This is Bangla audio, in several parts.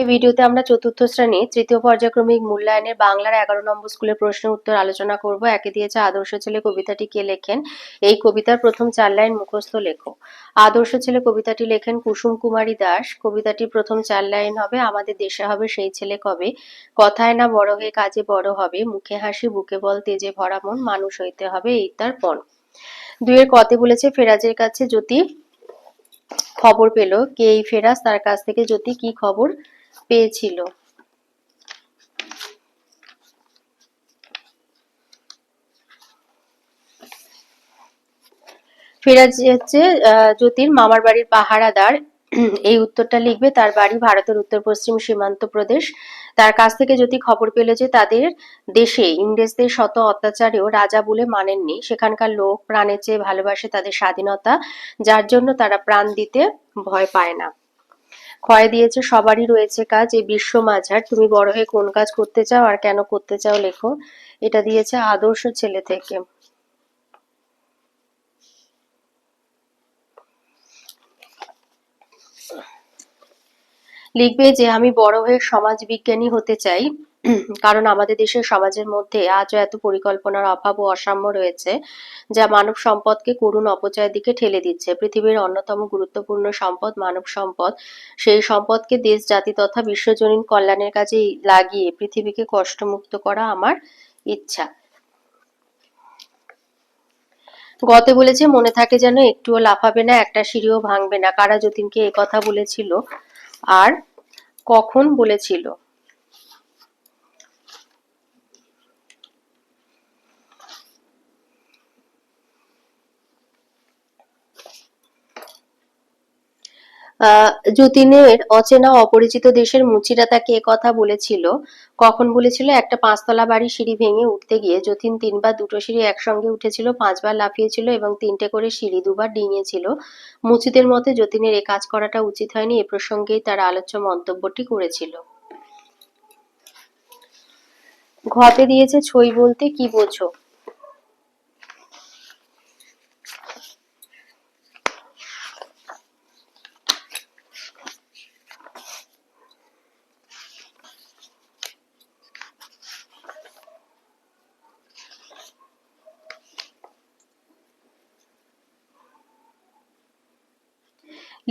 আজকে ভিডিওতে আমরা চতুর্থ শ্রেণি তৃতীয় পর্যায়ক্রমিক মূল্যায়নের বাংলার এগারো নম্বর স্কুলের প্রশ্ন উত্তর আলোচনা করব। একে দিয়েছে আদর্শ ছেলে কবিতাটি কে লেখেন? এই কবিতার প্রথম চার লাইন মুখস্থ লেখো। আদর্শ ছেলে কবিতাটি লেখেন কুসুম কুমারী দাস। কবিতাটি প্রথম চার লাইন হবে, আমাদের দেশে হবে সেই ছেলে কবে? কথায় না বড় হয়ে কাজে বড় হবে। মুখে হাসি, বুকে বল, তেজে ভরা মন, মানুষ হইতে হবে এই তার পণ। দুয়ের কতে বলেছে, ফেরাজের কাছে জ্যোতি খবর পেল, কে এই ফেরাজ? তার কাছ থেকে জ্যোতি কি খবর পেয়েছিল। ফিরাজ হচ্ছে জ্যোতির মামার বাড়ির পাহারাদার। এই উত্তরটা লিখবে, তার বাড়ি ভারতের উত্তর পশ্চিম সীমান্ত প্রদেশ। তার কাছ থেকে যদি খবর পেল যে তাদের দেশে ইংরেজদের শত অত্যাচারেও রাজা বলে মানেননি। সেখানকার লোক প্রাণের চেয়ে ভালোবাসে তাদের স্বাধীনতা, যার জন্য তারা প্রাণ দিতে ভয় পায় না। ক্ষয় দিয়েছে, সবারই রয়েছে কাজ, এই বিশ্ব মাঝার। তুমি বড় হয়ে কোন কাজ করতে চাও আর কেন করতে চাও লেখো। এটা দিয়েছে আদর্শ ছেলে থেকে। লিখবে যে, আমি বড় হয়ে সমাজ বিজ্ঞানী হতে চাই। কারণ আমাদের দেশের সমাজের মধ্যে আজও এত পরিকল্পনার অভাব ও অসাম্য রয়েছে যা মানব সম্পদকে করুণ অপচয়ের দিকে ঠেলে দিচ্ছে। পৃথিবীর অন্যতম গুরুত্বপূর্ণ সম্পদ মানব সম্পদ। সেই সম্পদকে দেশ, জাতি তথা বিশ্বজনীন কল্যাণের কাজে লাগিয়ে পৃথিবীকে কষ্টমুক্ত করা আমার ইচ্ছা। গতে বলেছে, মনে থাকে যেন একটুও লাফাবে না, একটা সিঁড়িও ভাঙবে না। কারা যতীনকে কথা বলেছিল আর কখন বলেছিল? যতীনের অচেনা অপরিচিত দেশের মুচিরা তাকে কথা বলেছিল। কখন বলেছিল? একটা পাঁচতলা বাড়ি সিঁড়ি ভেঙে উঠতে গিয়ে। যতীন তিনবার দুটো সিঁড়ি একসঙ্গে উঠেছিল, পাঁচবার লাফিয়েছিল এবং তিনটে করে সিঁড়ি দুবার ডিঙিয়েছিল। মুচিদের মতে যতীনের এ কাজ করাটা উচিত হয়নি, এ প্রসঙ্গেই তার আলোচ্য মন্তব্যটি করেছিল। ঘতে দিয়েছে ছই বলতে কি বোঝো?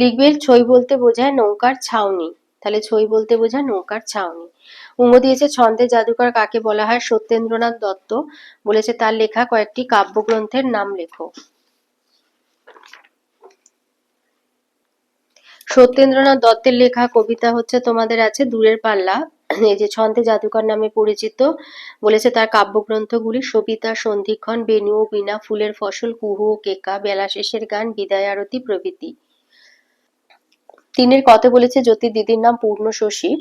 লিখবে, ছই বলতে বোঝায় নৌকার ছাউনি। তাহলে ছই বলতে বোঝায় নৌকার ছাউনি। উঙ্গ দিয়েছে, ছন্দে জাদুকর কাকে বলা হয়? সত্যেন্দ্রনাথ দত্ত বলেছে, তার লেখা কয়েকটি কাব্যগ্রন্থের নাম লেখো। সত্যেন্দ্রনাথ দত্তের লেখা কবিতা হচ্ছে, তোমাদের আছে দূরের পাল্লা। এই যে ছন্দে জাদুকর নামে পরিচিত, বলেছে তার কাব্যগ্রন্থগুলি সবিতা, সন্ধিক্ষণ বেনু বীণা, ফুলের ফসল, কুহু, কেকা, বেলা শেষের গান, বিদায় আরতি প্রভৃতি। তিনের কতে বলেছে জ্যোতি দিদির নাম পূর্ণ শশী।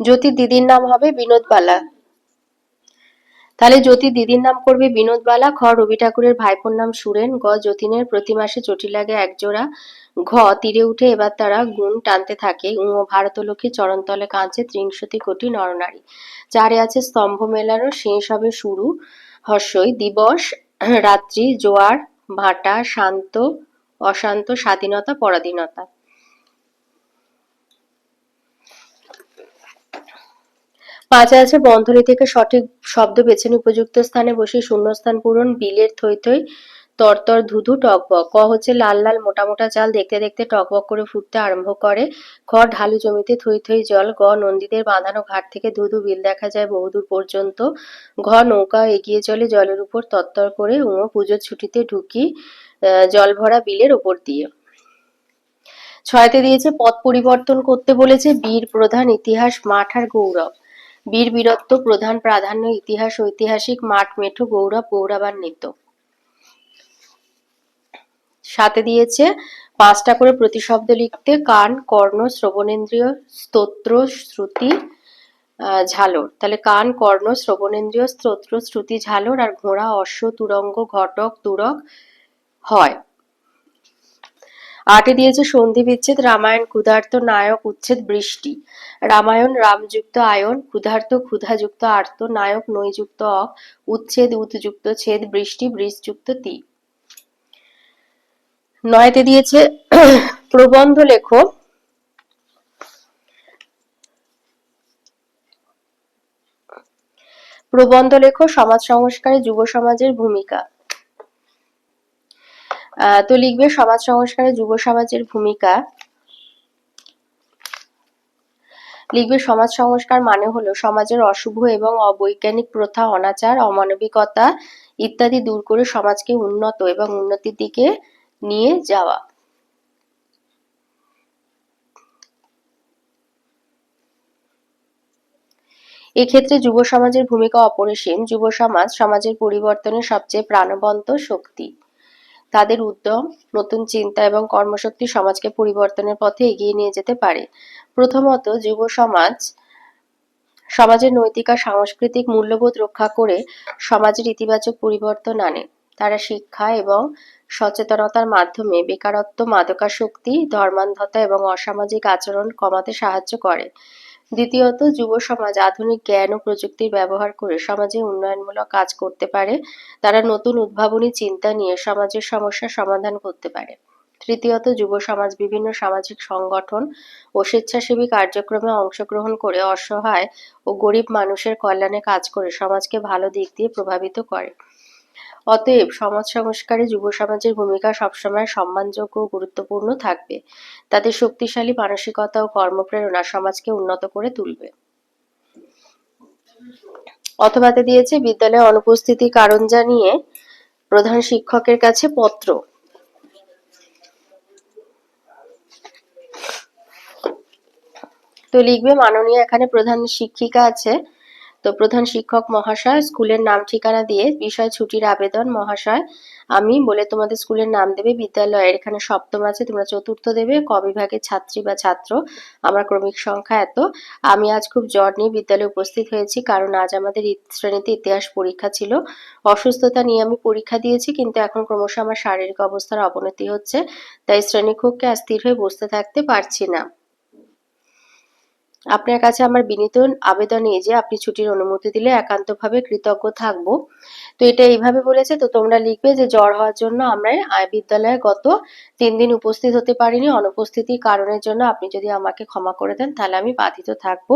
জ্যোতি দিদির নাম হবে বিনোদবালা তাহলে জ্যোতি দিদির নাম করবে বিনোদবালা খ রবি ঠাকুরের ভাইপোর নাম সুরেন। গ, যতীনের প্রতি মাসে চটি লাগে একজোড়া। ঘ, তীরে উঠে এবার তারা গুণ টানতে থাকে। ভারতলক্ষ্মী চরণতলে কাঁচে ত্রিংশতি কোটি নরনারী। চারে আছে স্তম্ভ মেলারও শেষ হবে শুরু। হর্ষই, দিবস, রাত্রি, জোয়ার ভাটা, শান্ত, অশান্ত, স্বাধীনতা, পরাধীনতা। পাঁচে আছে, বন্ধনী থেকে সঠিক শব্দ বেছে নিয়ে উপযুক্ত স্থানে বসে শূন্যস্থান পূরণ, বিলের থই থই তরতর ধুধু টকবক। ক হচ্ছে লাল লাল মোটা মোটা চাল দেখতে দেখতে টকবক করে ফুটতে আরম্ভ করে। খ, ঢালু জমিতে থই থই জল। গ, নন্দীদের বাঁধানো ঘাট থেকে ধুধু বিল দেখা যায় বহুদূর পর্যন্ত। ঘ, নৌকা এগিয়ে চলে জলের উপর তত্তর করে উ পুজোর ছুটিতে ঢুকি জল ভরা বিলের ওপর দিয়ে। ছয়তে দিয়েছে পথ পরিবর্তন করতে বলেছে বীর প্রধান ইতিহাস মাঠ আর গৌরব। বীর বীরত্ব প্রধান প্রাধান্য ইতিহাস ঐতিহাসিক মাঠ, মেঠো, গৌরব, গৌরবান্বিত। সাথে দিয়েছে। পাঁচটা করে প্রতিশব্দ লিখতে কান, কর্ণ, শ্রবণেন্দ্রিয়, স্তোত্র, শ্রুতি ঝালর। তাহলে কান, কর্ণ, শ্রবণেন্দ্রীয়, স্তোত্র, শ্রুতি, ঝালর আর ঘোড়া, অশ্ব, তুরঙ্গ, ঘটক, তুরক হয়। আটে দিয়েছে সন্ধি বিচ্ছেদ, রামায়ণ, ক্ষুধার্ত নায়ক, উচ্ছেদ, বৃষ্টি। রামায়ণ, রামযুক্ত আয়ন, ক্ষুধার্ত, ক্ষুধাযুক্ত আর্ত, নায়ক, নৈযুক্ত অক উচ্ছেদ, উৎযুক্ত ছেদ, বৃষ্টি, বৃষযুক্ত তি। নয়তে দিয়েছে প্রবন্ধ লেখো। প্রবন্ধ লেখো, সমাজ সংস্কারে যুব সমাজের ভূমিকা। তো লিখবে, সমাজ সংস্কারে যুব সমাজের ভূমিকা। লিখবে, সমাজ সংস্কার মানে হলো সমাজের অশুভ এবং অবৈজ্ঞানিক প্রথা, অনাচার, অমানবিকতা ইত্যাদি দূর করে সমাজকে উন্নত এবং উন্নতির দিকে নিয়ে যাওয়া। এক্ষেত্রে যুব সমাজের ভূমিকা অপরিসীম। যুব সমাজ সমাজের পরিবর্তনের সবচেয়ে প্রাণবন্ত শক্তি। তাদের উদ্যম, নতুন চিন্তা এবং কর্মশক্তি সমাজকে পরিবর্তনের পথে এগিয়ে নিয়ে যেতে পারে। প্রথমত, যুব সমাজ সমাজের নৈতিক আর সাংস্কৃতিক মূল্যবোধ রক্ষা করে সমাজের ইতিবাচক পরিবর্তন আনে। তারা শিক্ষা এবং সচেতনতার মাধ্যমে বেকারত্ব, মাদকাসক্তি, ধর্মান্ধতা এবং অসামাজিক আচরণ কমাতে সাহায্য করে। দ্বিতীয়ত, যুব সমাজ আধুনিক জ্ঞান ও প্রযুক্তির ব্যবহার করে সমাজে উন্নয়নমূলক কাজ করতে পারে। তারা নতুন উদ্ভাবনী চিন্তা নিয়ে সমাজের সমস্যার সমাধান করতে পারে। তৃতীয়ত, যুব সমাজ বিভিন্ন সামাজিক সংগঠন ও স্বেচ্ছাসেবী কার্যক্রমে অংশগ্রহণ করে অসহায় ও গরিব মানুষের কল্যাণে কাজ করে সমাজকে ভালো দিক দিয়ে প্রভাবিত করে। অতএব সমাজ সংস্কারে যুব সমাজের ভূমিকা সবসময় সম্মানযোগ্য ও গুরুত্বপূর্ণ থাকবে। তাদের শক্তিশালী মানসিকতা ও কর্মপ্রেরণা সমাজকে উন্নত করে তুলবে। অথবাতে দিয়েছে, বিদ্যালয়ে অনুপস্থিতি কারণ জানিয়ে প্রধান শিক্ষকের কাছে পত্র। তো লিখবে, মাননীয় এখানে প্রধান শিক্ষিকা আছে তো প্রধান শিক্ষক মহাশয়, স্কুলের নাম ঠিকানা দিয়ে বিষয় ছুটির আবেদন মহাশয়, আমি বলে তোমাদের স্কুলের নাম দেবে বিদ্যালয়ের। এখানে সপ্তম আছে, তোমরা চতুর্থ দেবে, ক বিভাগের ছাত্রী বা ছাত্র, আমার ক্রমিক সংখ্যা এত। আমি আজ খুব জ্বর নিয়ে বিদ্যালয়ে উপস্থিত হয়েছি, কারণ আজ আমাদের শ্রেণীতে ইতিহাস পরীক্ষা ছিল। অসুস্থতা নিয়ে আমি পরীক্ষা দিয়েছি, কিন্তু এখন ক্রমশ আমার শারীরিক অবস্থার অবনতি হচ্ছে, তাই শ্রেণীকক্ষে আর স্থির হয়ে বসতে থাকতে পারছি না। আপনার কাছে আমার বিনীত আবেদন এই যে, আপনি ছুটির অনুমতি দিলে একান্তভাবে কৃতজ্ঞ থাকব। তো এটা এইভাবে বলেছে, তো তোমরা লিখবে যে, জ্বর হওয়ার জন্য আমরা বিদ্যালয়ে গত তিন দিন উপস্থিত হতে পারিনি। অনুপস্থিতির কারণের জন্য আপনি যদি আমাকে ক্ষমা করে দেন, তাহলে আমি বাধিত থাকব।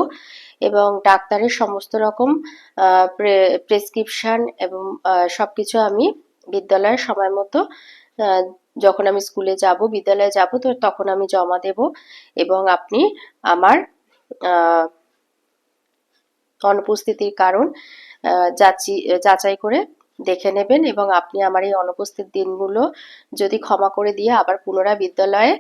এবং ডাক্তারের সমস্ত রকম প্রেসক্রিপশন এবং সবকিছু আমি বিদ্যালয়ের সময় মতো যখন আমি স্কুলে যাব, বিদ্যালয়ে যাব, তো তখন আমি জমা দেব। এবং আপনি আমার অনুপস্থিতির কারণ যাচি- যাচাই করে দেখে নেবেন এবং আপনি আমার এই অনুপস্থিত দিনগুলো যদি ক্ষমা করে দিয়ে আবার পুনরায় বিদ্যালয়ে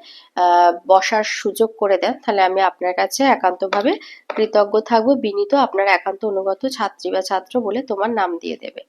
বসার সুযোগ করে দেন, তাহলে আমি আপনার কাছে একান্তভাবে কৃতজ্ঞ থাকব। বিনীত আপনার একান্ত অনুগত ছাত্রী বা ছাত্র বলে তোমার নাম দিয়ে দেবে।